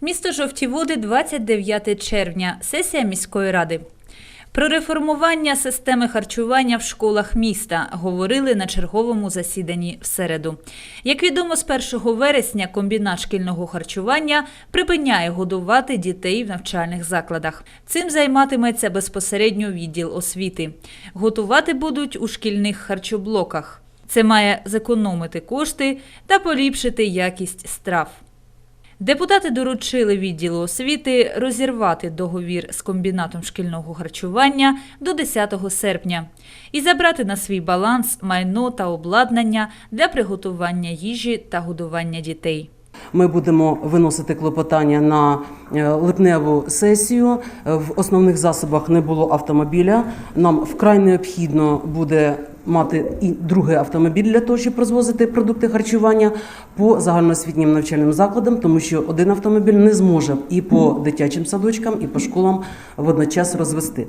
Місто Жовті Води, 29 червня. Сесія міської ради. Про реформування системи харчування в школах міста говорили на черговому засіданні в середу. Як відомо, з 1 вересня комбінат шкільного харчування припиняє годувати дітей в навчальних закладах. Цим займатиметься безпосередньо відділ освіти. Готувати будуть у шкільних харчоблоках. Це має зекономити кошти та поліпшити якість страв. Депутати доручили відділу освіти розірвати договір з комбінатом шкільного харчування до 10 серпня і забрати на свій баланс майно та обладнання для приготування їжі та годування дітей. Ми будемо виносити клопотання на е, липневу сесію. Е, В основних засобах не було автомобіля. Нам вкрай необхідно буде мати і другий автомобіль для того, щоб розвозити продукти харчування по загальноосвітнім навчальним закладам, тому що один автомобіль не зможе і по дитячим садочкам, і по школам водночас розвести.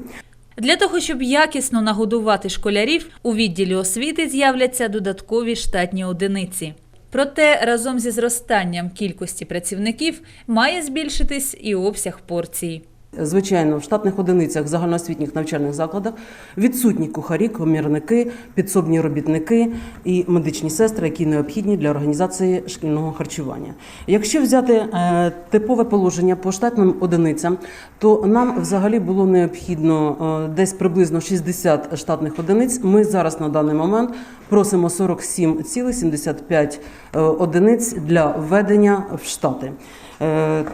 Для того, щоб якісно нагодувати школярів, у відділі освіти з'являться додаткові штатні одиниці. Проте разом зі зростанням кількості працівників має збільшитись і обсяг порцій. Звичайно, в штатних одиницях загальноосвітніх навчальних закладах відсутні кухарі, комірники, підсобні робітники і медичні сестри, які необхідні для організації шкільного харчування. Якщо взяти е, типове положення по штатним одиницям, то нам взагалі було необхідно е, десь приблизно 60 штатних одиниць. Ми зараз на даний момент просимо 47,75 е, одиниць для введення в штати.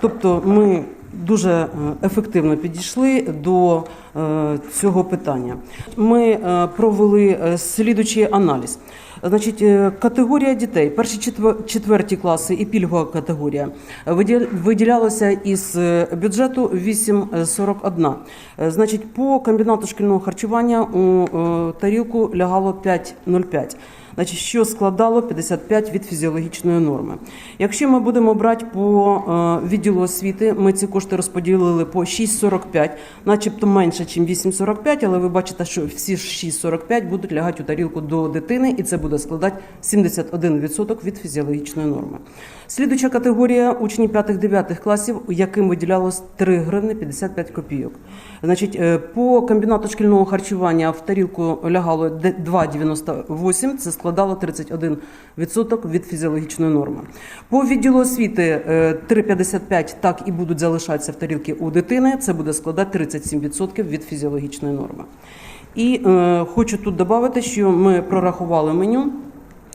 Тобто ми дуже е, ефективно підійшли до е, цього питання. Ми е, провели слідучий аналіз. Значить, категорія дітей, перші четвер- четверті класи і пільгова категорія виділ- виділялося із бюджету 8,41. Е, Значить, по комбінату шкільного харчування у тарілку лягало 5,05 значить, що складало 55 від фізіологічної норми. Якщо ми будемо брати по е, відділу освіти, ми ці кошти розподілили по 6,45, начебто менше, ніж 8,45, але ви бачите, що всі 6,45 будуть лягати у тарілку до дитини, і це буде складати 71% від фізіологічної норми. Слідуча категорія учні 5-9 класів, яким виділялось 3 гривни 55 копійок. Значить, е, по комбінату шкільного харчування в тарілку лягало 2,98, це складало 31% від фізіологічної норми. По відділу освіти е, 3,55 так і будуть залишатися в тарілки у дитини, це буде складати 37% від фізіологічної норми. І е, хочу тут додати, що ми прорахували меню.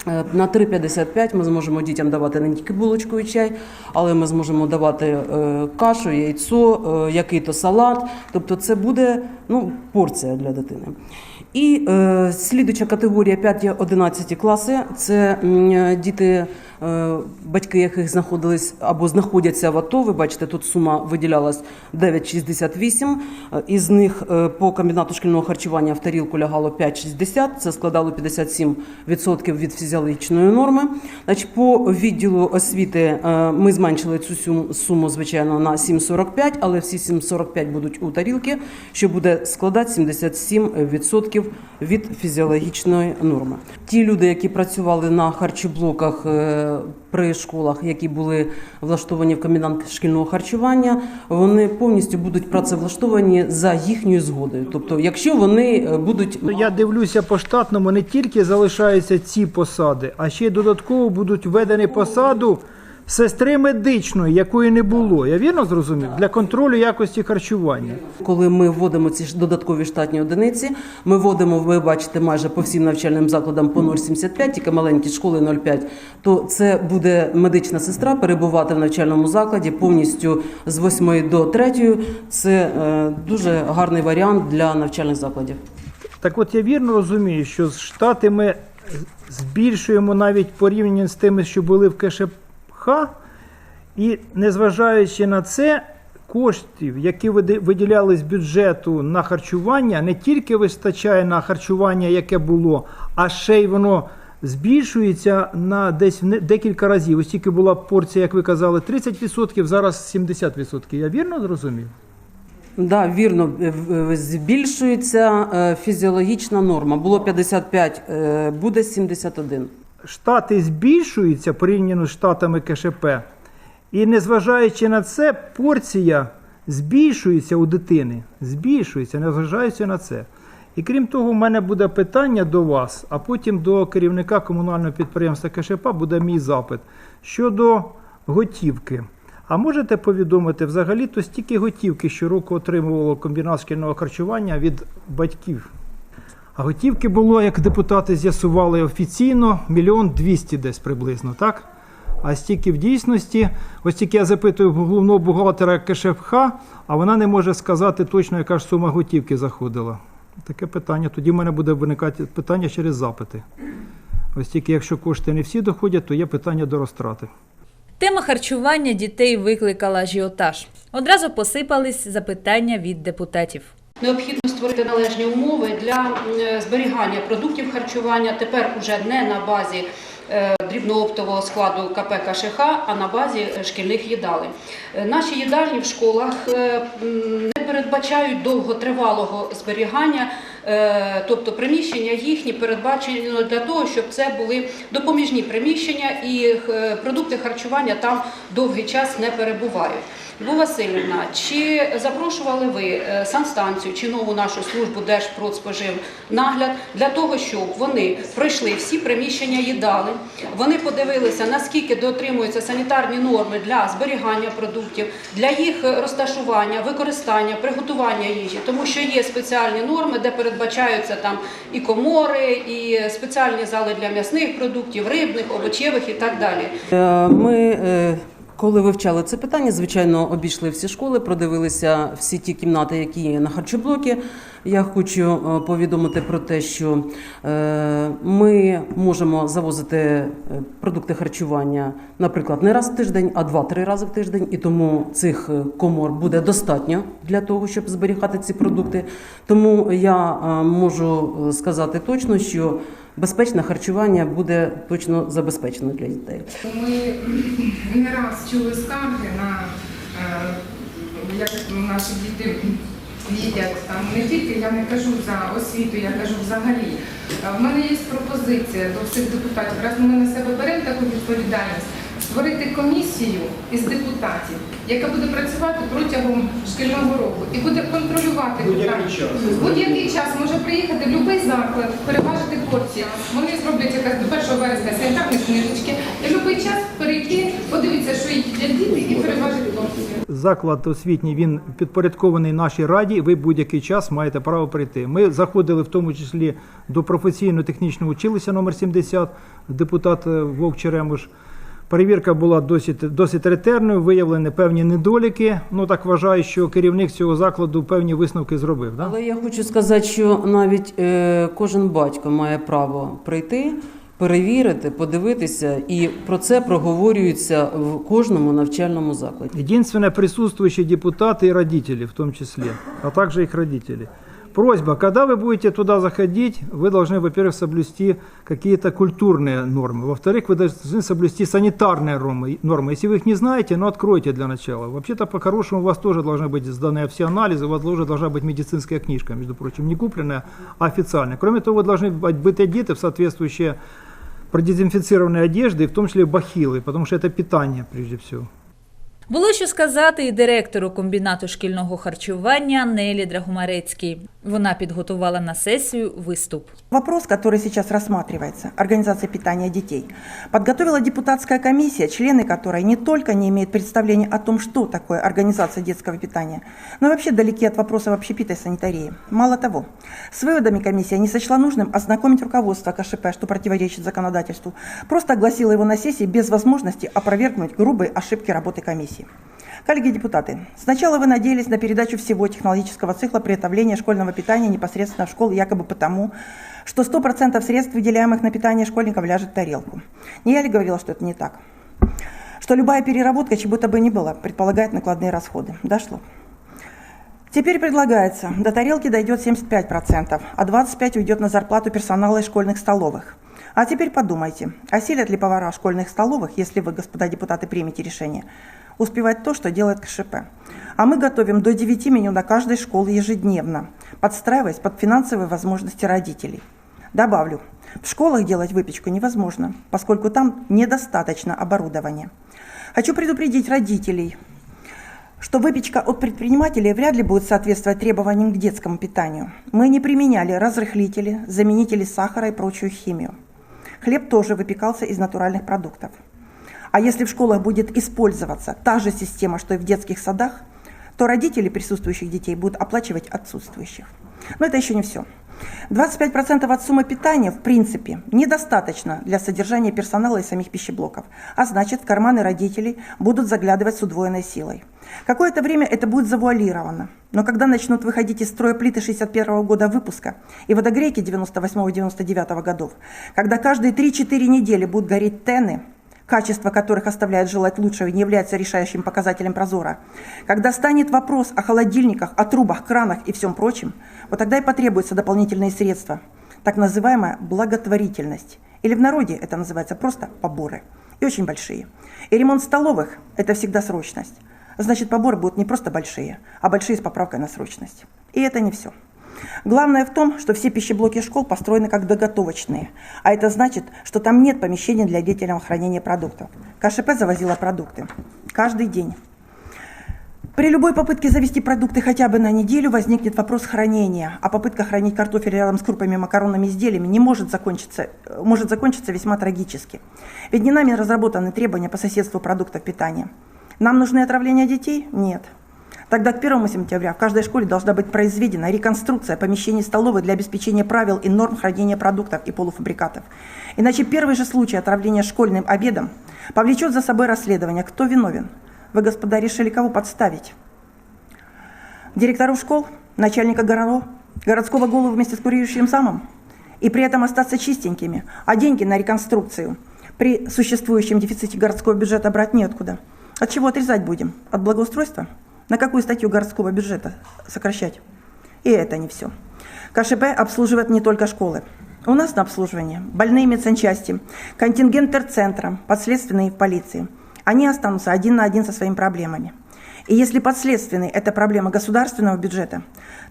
Е, На 3,55 ми зможемо дітям давати не тільки булочку і чай, але ми зможемо давати е, кашу, яйцо, е, який-то салат. Тобто це буде ну, порція для дитини. І е, слідуча категорія 5-11 класи. Це е, діти, батьки яких знаходились або знаходяться в АТО. Ви бачите, тут сума виділялась 9,68. Е, Із них е, по комбінату шкільного харчування в тарілку лягало 5,60. Це складало 57% від фізіологічної норми. Значить, по відділу освіти е, ми зменшили цю сум- суму, звичайно, на 7,45, але всі 7,45 будуть у тарілки, що буде складати 77% від фізіологічної норми. Ті люди, які працювали на харчоблоках е, при школах, які були влаштовані в комендант шкільного харчування, вони повністю будуть працевлаштовані за їхньою згодою. Тобто, якщо вони е, будуть Ну, Я дивлюся по штатному, не тільки залишаються ці посади, а ще додатково будуть введені посаду сестри медичної, якої не було. Я вірно зрозумів? Для контролю якості харчування. Коли ми вводимо ці додаткові штатні одиниці, ми вводимо, ви бачите, майже по всім навчальним закладам по 0,75, тільки маленькі школи 0,5, то це буде медична сестра перебувати в навчальному закладі повністю з 8 до 3. Це е, дуже гарний варіант для навчальних закладів. Так от я вірно розумію, що з штати ми збільшуємо навіть порівняно з тими, що були в КШПХ, і незважаючи на це, коштів, які виділяли з бюджету на харчування, не тільки вистачає на харчування, яке було, а ще й воно збільшується на десь декілька разів. Ось тільки була порція, як ви казали, 30%, зараз 70%. Я вірно зрозумів? Да, вірно, е, збільшується е, фізіологічна норма. Було 55, е, буде 71. Штати збільшуються порівняно з штатами КШП, І незважаючи на це, порція збільшується у дитини. Збільшується, незважаючи на це. І крім того, в мене буде питання до вас, а потім до керівника комунального підприємства КШП буде мій запит щодо готівки. А можете повідомити, взагалі то стільки готівки щороку отримувало комбінат шкільного харчування від батьків? А готівки було, як депутати з'ясували офіційно, мільйон двісті десь приблизно, так? А стільки в дійсності, ось тільки я запитую головного бухгалтера КШФХ, а вона не може сказати точно, яка ж сума готівки заходила. Таке питання. Тоді в мене буде виникати питання через запити. Ось тільки якщо кошти не всі доходять, то є питання до розтрати. Тема харчування дітей викликала ажіотаж. Одразу посипались запитання від депутатів. Необхідно створити належні умови для е, зберігання продуктів харчування. Тепер уже не на базі е, дрібнооптового складу КП КШХ, а на базі шкільних їдалень. Е, Наші їдальні в школах не передбачають довготривалого зберігання, тобто приміщення їхні передбачено для того, щоб це були допоміжні приміщення і продукти харчування там довгий час не перебувають. Бу Васильівна, чи запрошували ви е, санстанцію чи нову нашу службу Держпродспоживнагляд для того, щоб вони пройшли всі приміщення їдалень, вони подивилися, наскільки дотримуються санітарні норми для зберігання продуктів, для їх розташування, використання, приготування їжі, тому що є спеціальні норми, де передбачаються там і комори, і спеціальні зали для м'ясних продуктів, рибних, овочевих і так далі. Е, Ми, е, коли вивчали це питання, звичайно, обійшли всі школи, продивилися всі ті кімнати, які є на харчоблокі. Я хочу е, повідомити про те, що е, ми можемо завозити е, продукти харчування, наприклад, не раз в тиждень, а два-три рази в тиждень, і тому цих комор буде достатньо для того, щоб зберігати ці продукти. Тому я можу сказати точно, що безпечне харчування буде точно забезпечено для дітей. Ми не раз чули скарги на е, як наші діти їдять там не тільки я не кажу за освіту, я кажу взагалі. Е, В мене є пропозиція до всіх депутатів. Раз ми на себе беремо таку відповідальність, створити комісію із депутатів, яка буде працювати протягом шкільного року і буде контролювати Будь-який час. Будь-який час може приїхати в будь-який заклад, переважити порції. Вони зроблять якась до 1 вересня санітарні книжечки, і в будь-який час перейти, подивитися, що їдять діти, і переважити порції. Заклад освітній він підпорядкований нашій раді. і Ви будь-який час маєте право прийти. Ми заходили в тому числі до професійно-технічного училища номер 70, депутат е, Вовк Черемуш. Перевірка була досить, досить ретельною, виявлені певні недоліки. Ну так вважаю, що керівник цього закладу певні висновки зробив. Да? Але я хочу сказати, що навіть е, кожен батько має право прийти, перевірити, подивитися, і про це проговорюється в кожному навчальному закладі. Единственное, присутствующие депутаты и родители в том числе, а также их родители. Просьба, когда вы будете туда заходить, вы должны, во-первых, соблюсти какие-то культурные нормы. Во-вторых, вы должны соблюсти санитарные нормы. Если вы их не знаете, ну откройте для начала. Вообще-то, по-хорошему, у вас тоже должны быть сданы все анализы, у вас тоже должна быть медицинская книжка, между прочим, не купленная, а официальная. Кроме того, вы должны быть одеты в соответствующие продезинфицированные одежды, в том числе бахилы, потому что это питание прежде всего. Було що сказати і директору комбінату шкільного харчування Нелі Драгомарецькій. Вона підготувала на сесію виступ. Вопрос, который сейчас рассматривается, организация питания детей, подготовила депутатская комиссия, члены которой не только не имеют представления о том, что такое организация детского питания, но и вообще далеки от вопросов общепита и санитарии. Мало того, с выводами комиссия не сочла нужным ознакомить руководство КШП, что противоречит законодательству, просто огласила его на сессии без возможности опровергнуть грубые ошибки работы комиссии. Коллеги-депутаты, сначала вы надеялись на передачу всего технологического цикла приготовления школьного питания непосредственно в школы якобы потому, что 100% средств, выделяемых на питание школьников, ляжет в тарелку. Не я ли говорила, что это не так? Что любая переработка, чего бы то бы ни было, предполагает накладные расходы. Дошло. Теперь предлагается, до тарелки дойдет 75%, а 25% уйдет на зарплату персонала из школьных столовых. А теперь подумайте, осилят ли повара школьных столовых, если вы, господа депутаты, примете решение, успевать то, что делает КШП. А мы готовим до 9 меню на каждой школе ежедневно, подстраиваясь под финансовые возможности родителей. Добавлю, в школах делать выпечку невозможно, поскольку там недостаточно оборудования. Хочу предупредить родителей, что выпечка от предпринимателей вряд ли будет соответствовать требованиям к детскому питанию. Мы не применяли разрыхлители, заменители сахара и прочую химию. Хлеб тоже выпекался из натуральных продуктов. А если в школах будет использоваться та же система, что и в детских садах, то родители присутствующих детей будут оплачивать отсутствующих. Но это еще не все. 25% от суммы питания, в принципе, недостаточно для содержания персонала и самих пищеблоков, а значит, карманы родителей будут заглядывать с удвоенной силой. Какое-то время это будет завуалировано, но когда начнут выходить из строя плиты 61 года выпуска и водогрейки 98-99 годов, когда каждые 3-4 недели будут гореть тены, качество которых оставляет желать лучшего не является решающим показателем прозора. Когда станет вопрос о холодильниках, о трубах, кранах и всем прочем, вот тогда и потребуются дополнительные средства. Так называемая благотворительность. Или в народе это называется просто поборы. И очень большие. И ремонт столовых – это всегда срочность. Значит, поборы будут не просто большие, а большие с поправкой на срочность. И это не все. Главное в том, что все пищеблоки школ построены как доготовочные, а это значит, что там нет помещений для длительного хранения продуктов. КШП завозила продукты каждый день. При любой попытке завести продукты хотя бы на неделю возникнет вопрос хранения, а попытка хранить картофель рядом с крупами макаронными изделиями не может закончиться, может закончиться весьма трагически. Ведь не нами разработаны требования по соседству продуктов питания. Нам нужны отравления детей? Нет. Тогда к 1 сентября в каждой школе должна быть произведена реконструкция помещений столовой для обеспечения правил и норм хранения продуктов и полуфабрикатов. Иначе первый же случай отравления школьным обедом повлечет за собой расследование, кто виновен. Вы, господа, решили кого подставить? Директоров школ, начальника городов, городского голову вместе с курирующим самым? И при этом остаться чистенькими, а деньги на реконструкцию при существующем дефиците городского бюджета брать неоткуда. От чего отрезать будем? От благоустройства? На какую статью городского бюджета сокращать? И это не все. КШП обслуживает не только школы. У нас на обслуживание больные медсанчасти, контингент терцентра, подследственные в полиции. Они останутся один на один со своими проблемами. И если подследственный – это проблема государственного бюджета,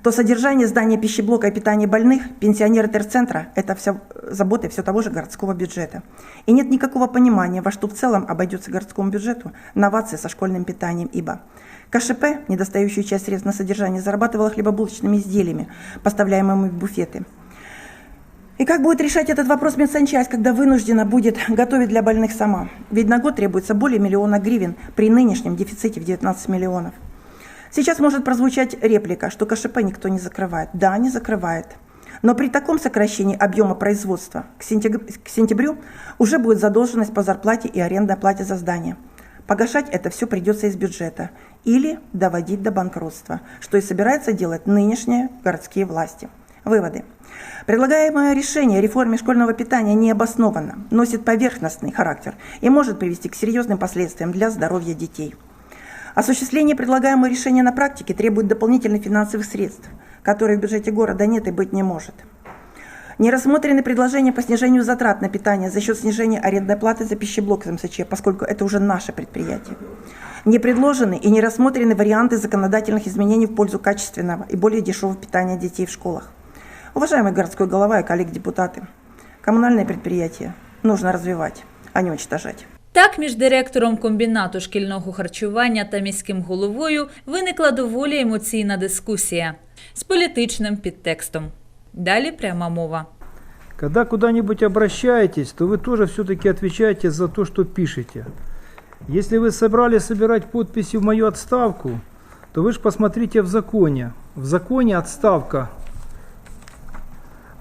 то содержание здания пищеблока и питание больных, пенсионеры терцентра – это все заботы все того же городского бюджета. И нет никакого понимания, во что в целом обойдется городскому бюджету новации со школьным питанием, ибо КШП, недостающую часть средств на содержание, зарабатывала хлебобулочными изделиями, поставляемыми в буфеты. И как будет решать этот вопрос медсанчасть, когда вынуждена будет готовить для больных сама? Ведь на год требуется более миллиона гривен при нынешнем дефиците в 19 миллионов. Сейчас может прозвучать реплика, что КШП никто не закрывает. Да, не закрывает. Но при таком сокращении объема производства к сентябрю, уже будет задолженность по зарплате и арендной плате за здание. Погашать это все придется из бюджета или доводить до банкротства, что и собираются делать нынешние городские власти. Выводы. Предлагаемое решение о реформе школьного питания не обоснованно, носит поверхностный характер и может привести к серьезным последствиям для здоровья детей. Осуществление предлагаемого решения на практике требует дополнительных финансовых средств, которые в бюджете города нет и быть не может. Не рассмотрены предложения по снижению затрат на питание за счет снижения арендной платы за пищеблок МСЧ, поскольку это уже наше предприятие. Не предложены и не рассмотрены варианты законодательных изменений в пользу качественного и более дешевого питания детей в школах. Уважаемый городской голова и коллеги-депутаты, коммунальные предприятия нужно развивать, а не уничтожать. Так, між директором комбінату шкільного харчування та міським головою виникла доволі емоційна дискусія з політичним підтекстом. Далі пряма мова. Когда куда-нибудь обращаетесь, то вы тоже все-таки отвечаете за то, что пишете. Если вы собрали собирать подписи в мою отставку, то вы же посмотрите в законе. В законе отставка.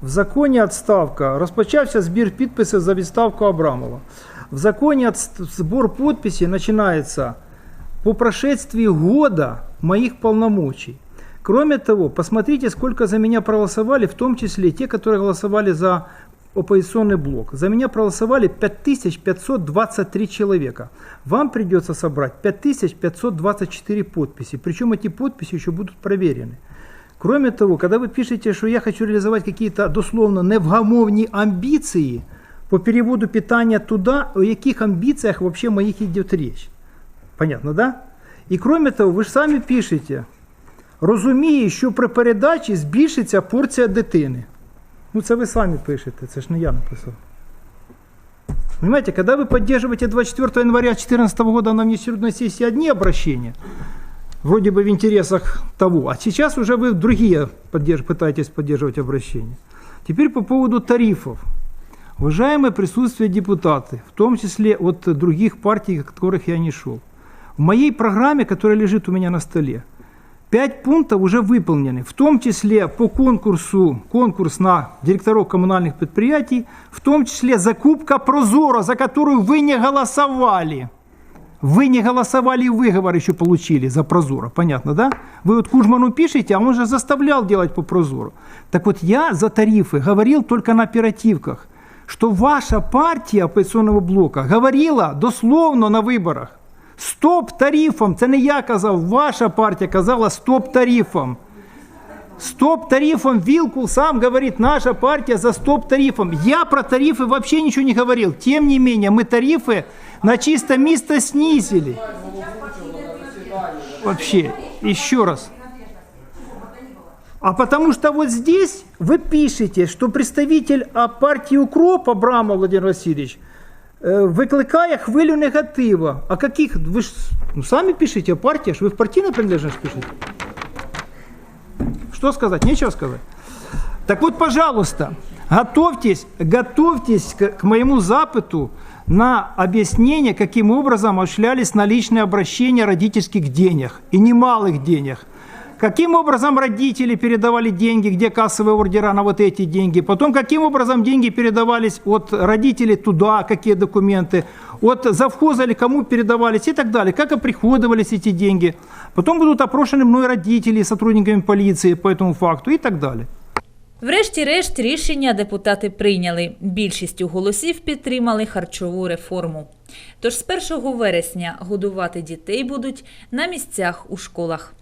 В законі отставка розпочався збір підписів за відставку Абрамова. В законе отс- сбор подписей начинается по прошествии года моих полномочий. Кроме того, посмотрите, сколько за меня проголосовали, в том числе те, которые голосовали за оппозиционный блок. За меня проголосовали 5523 человека. Вам придется собрать 5524 подписи. Причем эти подписи еще будут проверены. Кроме того, когда вы пишете, что я хочу реализовать какие-то дословно невгамовні амбіції по переводу питання туда, о яких амбіціях вообще моїх идет речь. Понятно, да? І кроме того, ви ж самі пишете, розуміє, що при передачі збільшиться порція дитини. Ну це ви самі пишете, це ж не я написав. Понимаете, когда вы поддерживаете 24 января 2014 года на внеочередной сессии одни обращения, вроде бы в интересах того, а сейчас уже вы другие поддерж- пытаетесь поддерживать обращения. Теперь по поводу тарифов. Уважаемые присутствие депутаты, в том числе от других партий, от которых я не шел. В моей программе, которая лежит у меня на столе, Пять пунктов уже выполнены, в том числе по конкурсу, конкурс на директоров коммунальных предприятий, в том числе закупка Прозора, за которую вы не голосовали. Вы не голосовали выговор еще получили за Прозоро, понятно, да? Вы вот Кужману пишете, а он же заставлял делать по Прозору. Так вот я за тарифы говорил только на оперативках, что ваша партия оппозиционного блока говорила дословно на виборах, Стоп тарифам! Це не я казав, ваша партія казала стоп тарифам. Стоп тарифам Вилкул сам говорит, наша партия за стоп тарифам. Я про тарифы вообще ничего не говорил. Тем не менее, мы тарифы на чисто место снизили. Вообще, еще раз. А потому что вот здесь вы пишете, что представитель а, партии УКРОП Абрамов Владимир Васильевич викликає хвилю негатива. А каких? Ви ж ну, самі пишете, а партія ж ви в партійну принадлежность пишете. Что сказать? Нечего сказать. Так вот, пожалуйста, готовьтесь, готовьтесь к, к моему запыту на объяснение, каким образом осуществлялись наличные обращения родительских денег и немалых денег. Каким образом родители передавали деньги, где кассовые ордера на вот эти деньги. Потом, каким образом деньги передавались от родителей туда, какие документы, от завхоза или кому передавались и так далее. Как оприходовались эти деньги. Потом будут опрошены мной родители, сотрудниками полиции по этому факту и так далее. Врешті-решт рішення депутати прийняли. Більшістю голосів підтримали харчову реформу. Тож з 1 вересня годувати дітей будуть на місцях у школах.